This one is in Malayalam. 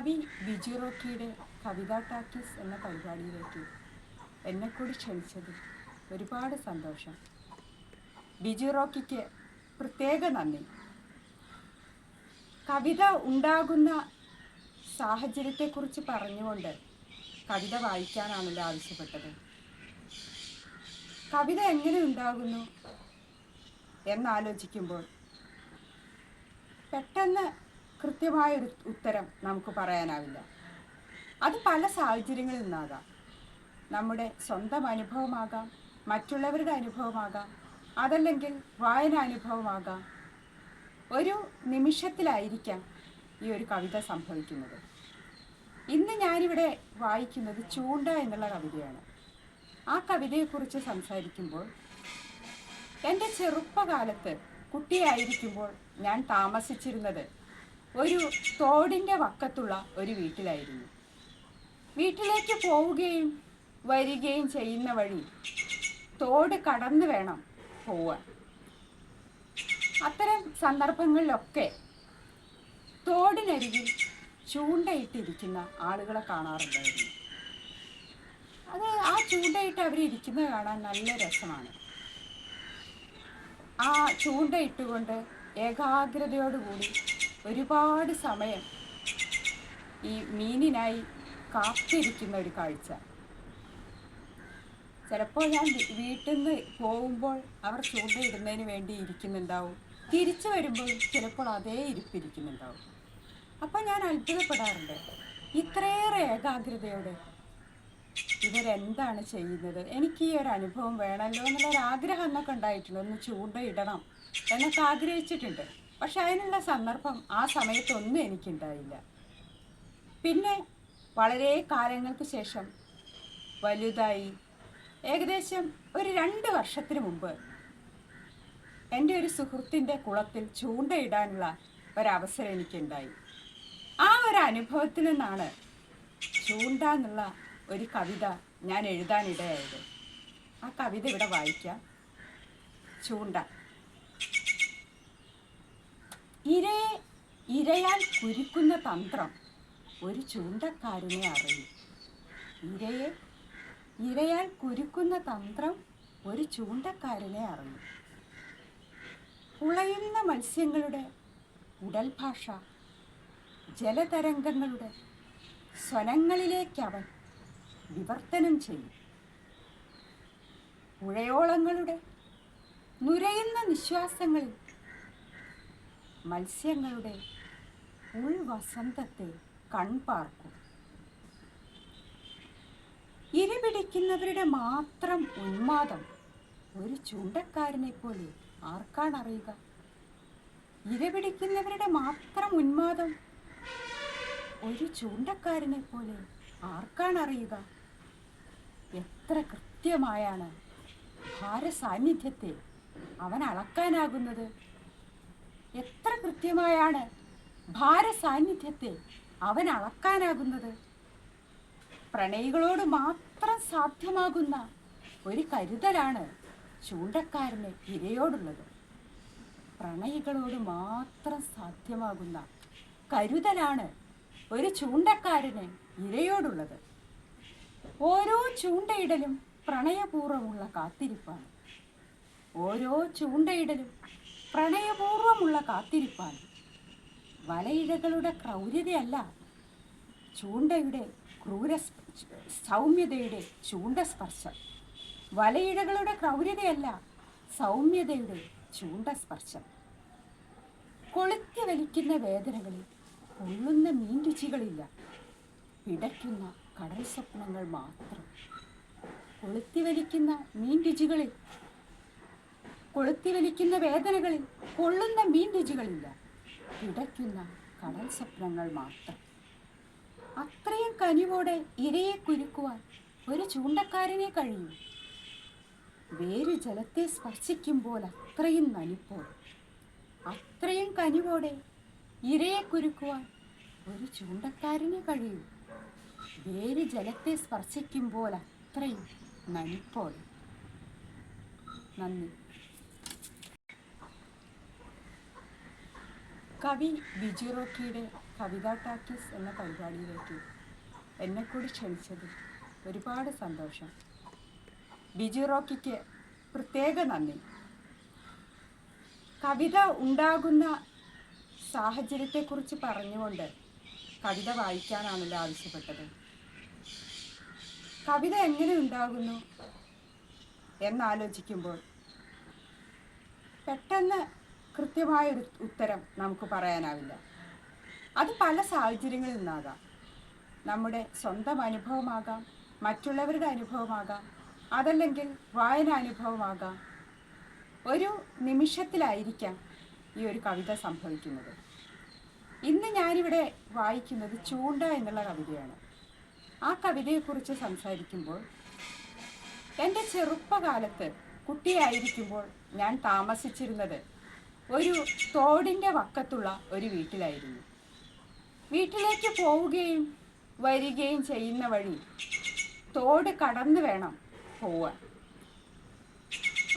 കവി ബിജു റോക്കിയുടെ കവിതാ ടാക്കീസ് എന്ന പരിപാടിയിലേക്ക് എന്നെ കൂടി ക്ഷണിച്ചതിൽ ഒരുപാട് സന്തോഷം. ബിജു റോക്കിക്ക് പ്രത്യേക നന്ദി. കവിത ഉണ്ടാകുന്ന സാഹചര്യത്തെക്കുറിച്ച് പറഞ്ഞുകൊണ്ട് കവിത വായിക്കാനാണല്ലോ ആവശ്യപ്പെട്ടത്. കവിത എങ്ങനെ ഉണ്ടാകുന്നു എന്നാലോചിക്കുമ്പോൾ പെട്ടെന്ന് കൃത്യമായൊരു ഉത്തരം നമുക്ക് പറയാനാവില്ല. അത് പല സാഹചര്യങ്ങളിൽ നിന്നാകാം. നമ്മുടെ സ്വന്തം അനുഭവമാകാം മറ്റുള്ളവരുടെ അനുഭവമാകാം അതല്ലെങ്കിൽ വായന അനുഭവമാകാം. ഒരു നിമിഷത്തിലായിരിക്കാം ഈ ഒരു കവിത സംഭവിക്കുന്നത്. ഇന്ന് ഞാനിവിടെ വായിക്കുന്നത് ചൂണ്ട എന്നുള്ള കവിതയാണ്. ആ കവിതയെക്കുറിച്ച് സംസാരിക്കുമ്പോൾ എന്റെ ചെറുപ്പകാലത്ത് കുട്ടിയായിരിക്കുമ്പോൾ ഞാൻ താമസിച്ചിരുന്നത് ഒരു തോടിന്റെ വക്കത്തുള്ള ഒരു വീട്ടിലായിരുന്നു. വീട്ടിലേക്ക് പോവുകയും വരികയും ചെയ്യുന്ന വഴി തോട് കടന്നു വേണം പോവാൻ. അത്തരം സന്ദർഭങ്ങളിലൊക്കെ തോടിനരികിൽ ചൂണ്ടയിട്ടിരിക്കുന്ന ആളുകളെ കാണാറുണ്ടായിരുന്നു. അത് ആ ചൂണ്ടയിട്ട് അവരിയ്ക്കുന്നത് കാണാൻ നല്ല രസമാണ്. ആ ചൂണ്ടയിട്ടുകൊണ്ട് ഏകാഗ്രതയോടുകൂടി ഒരുപാട് സമയം ഈ മീനിനായി കാത്തിരിക്കുന്ന ഒരു കാഴ്ച. ചിലപ്പോൾ ഞാൻ വീട്ടിൽ നിന്ന് പോകുമ്പോൾ അവർ ചൂണ്ടയിടുന്നതിന് വേണ്ടി ഇരിക്കുന്നുണ്ടാവും. തിരിച്ചു വരുമ്പോൾ ചിലപ്പോൾ അതേ ഇരിപ്പിരിക്കുന്നുണ്ടാവും. അപ്പം ഞാൻ അത്ഭുതപ്പെടാറുണ്ട്. ഇത്രയേറെ ഏകാഗ്രതയോടെ ഇവരെന്താണ് ചെയ്യുന്നത്? എനിക്ക് ഈ ഒരു അനുഭവം വേണമല്ലോ എന്നുള്ളൊരു ആഗ്രഹം എന്നൊക്കെ ഉണ്ടായിട്ടുണ്ട്. ഒന്ന് ചൂണ്ടയിടണം എന്നൊക്കെ ആഗ്രഹിച്ചിട്ടുണ്ട്. പക്ഷെ അതിനുള്ള സന്ദർഭം ആ സമയത്തൊന്നും എനിക്കുണ്ടായില്ല. പിന്നെ വളരെ കാലങ്ങൾക്ക് ശേഷം വലുതായി ഏകദേശം ഒരു രണ്ട് വർഷത്തിന് മുമ്പ് എന്റെ ഒരു സുഹൃത്തിന്റെ കുളത്തിൽ ചൂണ്ടയിടാനുള്ള ഒരവസരം എനിക്കുണ്ടായി. ആ ഒരു അനുഭവത്തിൽ നിന്നാണ് ചൂണ്ട എന്നുള്ള ഒരു കവിത ഞാൻ എഴുതാനിടയായത്. ആ കവിത ഇവിടെ വായിക്കാം. ചൂണ്ട ഇരയെ ഇരയാൽ കുരുക്കുന്ന തന്ത്രം ഒരു ചൂണ്ടക്കാരനെ അറിയും. ഇരയെ ഇരയാൽ കുരുക്കുന്ന തന്ത്രം ഒരു ചൂണ്ടക്കാരനെ അറിയും. ഉളയുന്ന മത്സ്യങ്ങളുടെ ഉടൽഭാഷ ജലതരംഗങ്ങളുടെ സ്വനങ്ങളിലേക്കവൻ വിവർത്തനം ചെയ്യും. പുഴയോളങ്ങളുടെ നുരയുന്ന നിശ്വാസങ്ങളിൽ മത്സ്യങ്ങളുടെ ഉൾവസന്തത്തെ കൺപാർക്കും ഇരപിടിക്കുന്നവരുടെ മാത്രം ഉന്മാദം ഒരു ചൂണ്ടക്കാരനെ പോലെ ആർക്കാണ് അറിയുക? ഇരപിടിക്കുന്നവരുടെ മാത്രം ഉന്മാദം ഒരു ചൂണ്ടക്കാരനെ പോലെ ആർക്കാണ് അറിയുക? എത്ര കൃത്യമായാണ് ഭാരസാന്നിധ്യത്തെ അവൻ അളക്കാനാകുന്നത്? എത്ര കൃത്യമായാണ് ഭാരസാന്നിധ്യത്തെ അവൻ അളക്കാനാകുന്നത് പ്രണയികളോട് മാത്രം സാധ്യമാകുന്ന ഒരു കരുതലാണ് ചൂണ്ടക്കാരന് ഇരയോടുള്ളത്. പ്രണയികളോട് മാത്രം സാധ്യമാകുന്ന കരുതലാണ് ഒരു ചൂണ്ടക്കാരന് ഇരയോടുള്ളത്. ഓരോ ചൂണ്ടയിടലും പ്രണയപൂർവമുള്ള കാത്തിരിപ്പാണ്. ഓരോ ചൂണ്ടയിടലും പ്രണയപൂർവമുള്ള കാത്തിരിപ്പാണ്. വലയിഴകളുടെ ക്രൗര്യതയല്ല. ചൂണ്ടയുടെ ക്രൂര സൗമ്യതയുടെ ചൂണ്ട സ്പർശം. വലയിഴകളുടെ ക്രൗര്യതയല്ല സൗമ്യതയുടെ ചൂണ്ട സ്പർശം. കൊളുത്തി വലിക്കുന്ന വേദനകളിൽ കൊള്ളുന്ന മീൻ രുചികളില്ല പിടയ്ക്കുന്ന കടൽ സ്വപ്നങ്ങൾ മാത്രം. കൊളുത്തി വലിക്കുന്ന മീൻ രുചികളിൽ കൊളുത്തി വലിക്കുന്ന വേദനകളിൽ കൊള്ളുന്ന മീൻ രുചികളില്ല പിടയ്ക്കുന്ന കടൽ സ്വപ്നങ്ങൾ മാത്രം. അത്രയും കനിവോടെ ഇരയെ കുരുക്കുവാൻ ഒരു ചൂണ്ടക്കാരനെ കഴിയും. വേര് ജലത്തെ സ്പർശിക്കുമ്പോൾ അത്രയും നനിപ്പോൾ. അത്രയും കനിവോടെ ഇരയെ കുരുക്കുവാൻ ഒരു ചൂണ്ടക്കാരനെ കഴിയും. വേര് ജലത്തെ സ്പർശിക്കുമ്പോൾ അത്രയും നനിപ്പോൾ. നന്ദി. കവി ബിജു റോക്കിയുടെ കവിതാ ടാക്കീസ് എന്ന പരിപാടിയിലേക്ക് എന്നെ കൂടി ക്ഷണിച്ചതിൽ ഒരുപാട് സന്തോഷം. ബിജു റോക്കിക്ക് പ്രത്യേക നന്ദി. കവിത ഉണ്ടാകുന്ന സാഹചര്യത്തെക്കുറിച്ച് പറഞ്ഞുകൊണ്ട് കവിത വായിക്കാനാണല്ലോ ആവശ്യപ്പെട്ടത്. കവിത എങ്ങനെ ഉണ്ടാകുന്നു എന്നാലോചിക്കുമ്പോൾ പെട്ടെന്ന് കൃത്യമായൊരു ഉത്തരം നമുക്ക് പറയാനാവില്ല. അത് പല സാഹചര്യങ്ങളിൽ നിന്നാകാം. നമ്മുടെ സ്വന്തം അനുഭവമാകാം മറ്റുള്ളവരുടെ അനുഭവമാകാം അതല്ലെങ്കിൽ വായന അനുഭവമാകാം. ഒരു നിമിഷത്തിലായിരിക്കാം ഈ ഒരു കവിത സംഭവിക്കുന്നത്. ഇന്ന് ഞാനിവിടെ വായിക്കുന്നത് ചൂണ്ട എന്നുള്ള കവിതയാണ്. ആ കവിതയെക്കുറിച്ച് സംസാരിക്കുമ്പോൾ എന്റെ ചെറുപ്പകാലത്ത് കുട്ടിയായിരിക്കുമ്പോൾ ഞാൻ താമസിച്ചിരുന്നത് ഒരു തോടിന്റെ വക്കത്തുള്ള ഒരു വീട്ടിലായിരുന്നു. വീട്ടിലേക്ക് പോവുകയും വരികയും ചെയ്യുന്ന വഴി തോട് കടന്നു വേണം പോവാൻ.